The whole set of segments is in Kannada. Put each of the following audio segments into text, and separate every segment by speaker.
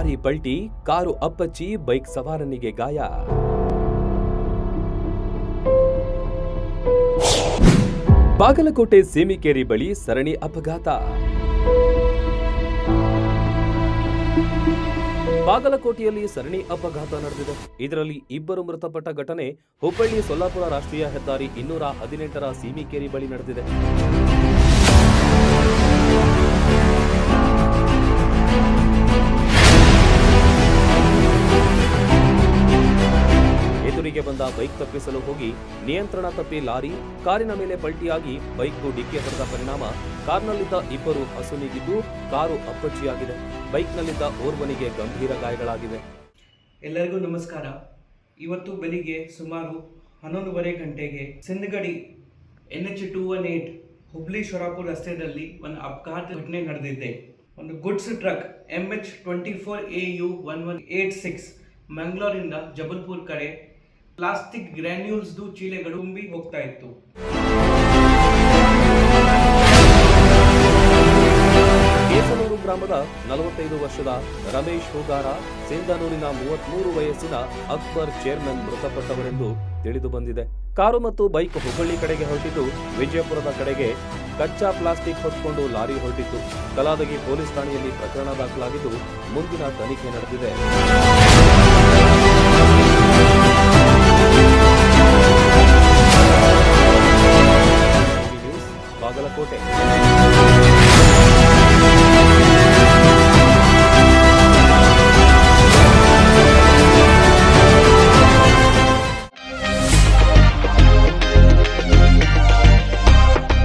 Speaker 1: ಲಾರಿ ಪಲ್ಟಿ ಕಾರು ಅಪ್ಪಚ್ಚಿ, ಬೈಕ್ ಸವಾರನಿಗೆ ಗಾಯ. ಬಾಗಲಕೋಟೆ ಸೀಮಿಕೇರಿ ಬಳಿ ಸರಣಿ ಅಪಘಾತ. ಬಾಗಲಕೋಟೆಯಲ್ಲಿ ಸರಣಿ ಅಪಘಾತ ನಡೆದಿದೆ. ಇದರಲ್ಲಿ ಇಬ್ಬರು ಮೃತಪಟ್ಟ ಘಟನೆ ಹುಬ್ಬಳ್ಳಿ ಸೊಲ್ಲಾಪುರ ರಾಷ್ಟ್ರೀಯ ಹೆದ್ದಾರಿ ಇನ್ನೂರ ಹದಿನೆಂಟರ ಸೀಮಿಕೇರಿ ಬಳಿ ನಡೆದಿದೆ. ಬಂದ ಬೈಕ್ ತಪ್ಪಿಸಲು ಹೋಗಿ ನಿಯಂತ್ರಣ ತಪ್ಪಿ ಲಾರಿ ಕಾರಿನ ಮೇಲೆ ಪಲ್ಟಿಯಾಗಿ ಬೈಕ್ ಡಿಕ್ಕಿ ಹೊಡೆದ ಪರಿಣಾಮ ಕಾರ್ನಲ್ಲಿದ್ದ ಇಬ್ಬರು ಹಸುನಿಗಿದ್ದು ಕಾರು ಅಪ್ಪಚ್ಚಿಯಾಗಿದೆ ಬೈಕ್ನಲ್ಲಿದ್ದ ಓರ್ವನಿಗೆ ಗಂಭೀರ ಗಾಯಗಳಾಗಿವೆ.
Speaker 2: ಎಲ್ಲರಿಗೂ ನಮಸ್ಕಾರ. ಇವತ್ತು ಬೆಳಿಗ್ಗೆ ಸುಮಾರು ಹನ್ನೊಂದುವರೆ ಗಂಟೆಗೆ Sindhagadi N H two one eight Hubli Shorapur ರಸ್ತೆಯಲ್ಲಿ ಒಂದು ಅಪಘಾತ ಘಟನೆ ನಡೆದಿದೆ. ಒಂದು goods truck M H twenty four A U one one eight six ಮಂಗಳೂರಿಂದ ಜಬಲ್ಪುರ್ ಕಡೆ ಪ್ಲಾಸ್ಟಿಕ್ ಗ್ರ್ಯಾನ್ಯೂಲ್ಸ್ದು ಚೀಲೆಗಳು ತುಂಬಿ ಹೋಗ್ತಾ ಇತ್ತು.
Speaker 1: ಕೇಸನೂರು ಗ್ರಾಮದ ನಲವತ್ತೈದು ವರ್ಷದ ರಮೇಶ್ ಹೂಗಾರ ಸಿಂಧನೂರಿನ ಮೂವತ್ಮೂರು ವಯಸ್ಸಿನ ಅಕ್ಬರ್ ಚೇರ್ಮನ್ ಮೃತಪಟ್ಟವರೆಂದು ತಿಳಿದು ಬಂದಿದೆ. ಕಾರು ಮತ್ತು ಬೈಕ್ ಹುಬ್ಬಳ್ಳಿ ಕಡೆಗೆ ಹೊರಟಿದ್ದು ವಿಜಯಪುರದ ಕಡೆಗೆ ಕಚ್ಚಾ ಪ್ಲಾಸ್ಟಿಕ್ ಹೊತ್ತುಕೊಂಡು ಲಾರಿ ಹೊರಟಿತ್ತು. ಕಲಾದಗಿ ಪೊಲೀಸ್ ಠಾಣೆಯಲ್ಲಿ ಪ್ರಕರಣ ದಾಖಲಾಗಿದ್ದು ಮುಂದಿನ ತನಿಖೆ ನಡೆದಿದೆ.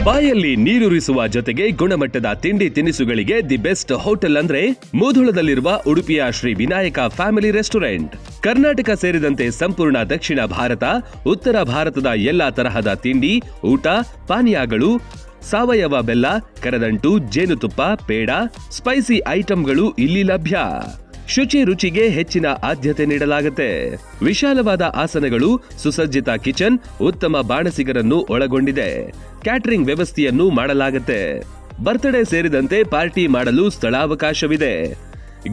Speaker 3: ಬಾಯಲ್ಲಿ ನೀರುರಿಸುವ ಜೊತೆಗೆ ಗುಣಮಟ್ಟದ ತಿಂಡಿ ತಿನಿಸುಗಳಿಗೆ ದಿ ಬೆಸ್ಟ್ ಹೋಟೆಲ್ ಅಂದ್ರೆ ಮೂಧುಳದಲ್ಲಿರುವ ಉಡುಪಿಯ ಶ್ರೀ ವಿನಾಯಕ ಫ್ಯಾಮಿಲಿ ರೆಸ್ಟೋರೆಂಟ್. ಕರ್ನಾಟಕ ಸೇರಿದಂತೆ ಸಂಪೂರ್ಣ ದಕ್ಷಿಣ ಭಾರತ, ಉತ್ತರ ಭಾರತದ ಎಲ್ಲಾ ತರಹದ ತಿಂಡಿ, ಊಟ, ಪಾನೀಯಗಳು, ಸಾವಯವ ಬೆಲ್ಲ, ಕರದಂಟು, ಜೇನುತುಪ್ಪ, ಪೇಡ, ಸ್ಪೈಸಿ ಐಟಂಗಳು ಇಲ್ಲಿ ಲಭ್ಯ. ಶುಚಿ ರುಚಿಗೆ ಹೆಚ್ಚಿನ ಆದ್ಯತೆ ನೀಡಲಾಗುತ್ತೆ. ವಿಶಾಲವಾದ ಆಸನಗಳು, ಸುಸಜ್ಜಿತ ಕಿಚನ್, ಉತ್ತಮ ಬಾಣಸಿಗರನ್ನು ಒಳಗೊಂಡಿದೆ. ಕ್ಯಾಟರಿಂಗ್ ವ್ಯವಸ್ಥೆಯನ್ನು ಮಾಡಲಾಗುತ್ತೆ. ಬರ್ತ್ಡೇ ಸೇರಿದಂತೆ ಪಾರ್ಟಿ ಮಾಡಲು ಸ್ಥಳಾವಕಾಶವಿದೆ.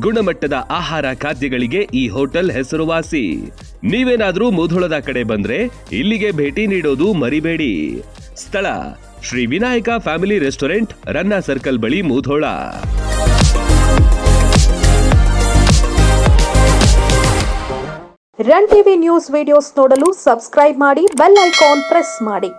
Speaker 3: ಗುಣಮಟ್ಟದ ಆಹಾರ ಖಾದ್ಯಗಳಿಗೆ ಈ ಹೋಟೆಲ್ ಹೆಸರುವಾಸಿ. ನೀವೇನಾದರೂ ಮುಧೋಳದ ಕಡೆ ಬಂದ್ರೆ ಇಲ್ಲಿಗೆ ಭೇಟಿ ನೀಡೋದು ಮರಿಬೇಡಿ. ಸ್ಥಳ, Shri Vinayaka family restaurant, Ranna circle ಬಳಿ Mudhol.
Speaker 4: Run TV news videos ನೋಡಲು ಸಬ್ಸ್ಕ್ರೈಬ್ ಮಾಡಿ, ಬೆಲ್ ಐಕಾನ್ ಪ್ರೆಸ್ ಮಾಡಿ.